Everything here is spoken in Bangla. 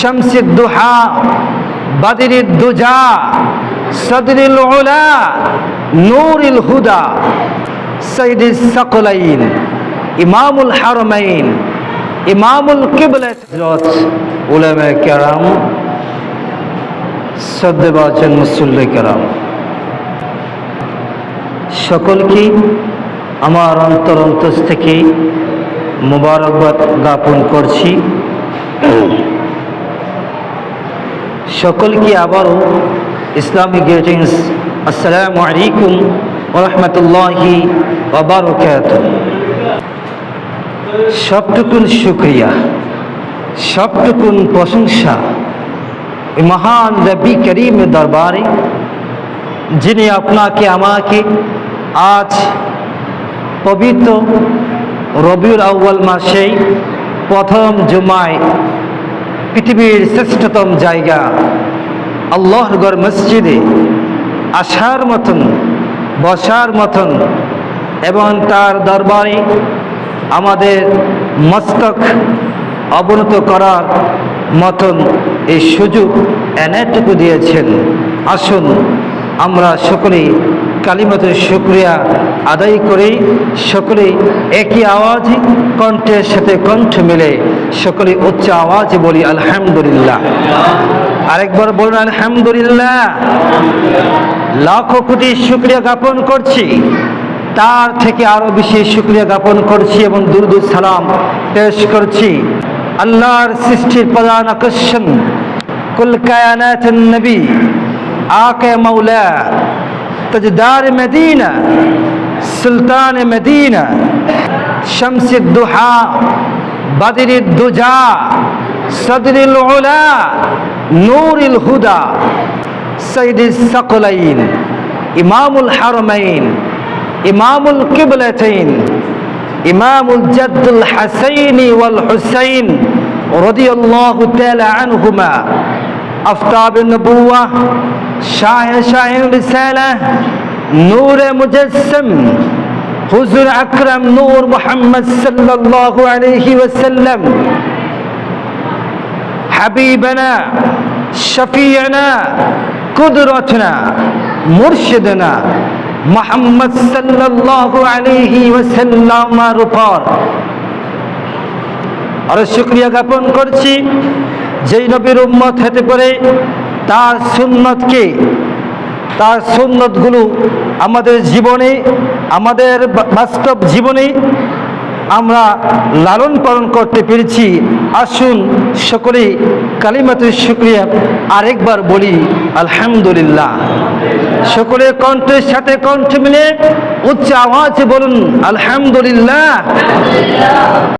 শামসির দুহা বাদিরির দুজা, সদরিল ওলা নুরিল হুদা সঈদ সকলাইন, ইমামুল হারমাইন, ইমামুল কিবলত। উলামে কেরাম সদ্যবাচন মুসল্লি কেরাম। সকলকে আমার অন্তর অন্তর থেকে মুবারকবাদ জ্ঞাপন করছি। সকলকে আবারও ইসলামিক গ্রিটিংস। আসসালামু আলাইকুম ওরহমতুল্লাহি ওবরকাত সবটুকুন শুক্রিয়া, সবটুকুন প্রশংসা মহান রবি করিমের দরবারে, যিনি আপনাকে, আমাকে আজ পবিত্র রবিউল আউ্বাল মাসেই প্রথম জুমায় পৃথিবীর শ্রেষ্ঠতম জায়গা আল্লাহগড় মসজিদে আসার মতন, বসার মতন, এবং তার দরবারে আমাদের মস্তক অবনত করার মতন এই সুযোগ এনেটুকু দিয়েছেন। আসুন, আমরা সকলেই কালিমতের শুক্রিয়া আদায় করে। সকলে একই আওয়াজ কণ্ঠের সাথে কণ্ঠ মিলে সকলে উচ্চ আওয়াজ বলি আলহামদুলিল্লাহ। আরেকবার বলুন আলহামদুলিল্লাহ। লাখো কোটি শুক্রিয়া জ্ঞাপন করছি। তার থেকে আরও বেশি শুক্রিয়া জ্ঞাপন করছি এবং দুরুদ সালাম পেশ করছি। আল্লাহর সৃষ্টির প্রধান আকর্ষণ। কুল কায়ানাত নবী। আকে মৌলা تجدار مدينة سلطان مدينة شمس الضحى بدر الدجى صدر العلا نور الهدى سيد الثقلين إمام الحرمين إمام القبلتين إمام الجد الحسين والحسين رضي الله تعالى عنهما. আফতাব নবুয়া শাহ শাহ রিসালা নূরে মুজাসসম হুজুর আকরাম নূর মুহাম্মদ সাল্লাল্লাহু আলাইহি ওয়াসাল্লাম হাবিবানা শফিয়ানা কুদরতনা মুর্শিদনা মোহাম্মদ সাল্লাল্লাহু আলাইহি ওয়াসাল্লামার উপর আর শুকরিয়া জ্ঞাপন করছি। যেই নবীর উম্মত হতে পারে, তার সুন্নতকে তার সুন্নতগুলো আমাদের জীবনে, আমাদের বাস্তব জীবনে আমরা লালন পালন করতে পেরেছি। আসুন সকলে কালিমাতের শুক্রিয়া আরেকবার বলি, আলহামদুলিল্লাহ। সকলে কণ্ঠের সাথে কণ্ঠ মিলে উচ্চ আওয়াজে বলুন, আলহামদুলিল্লাহ।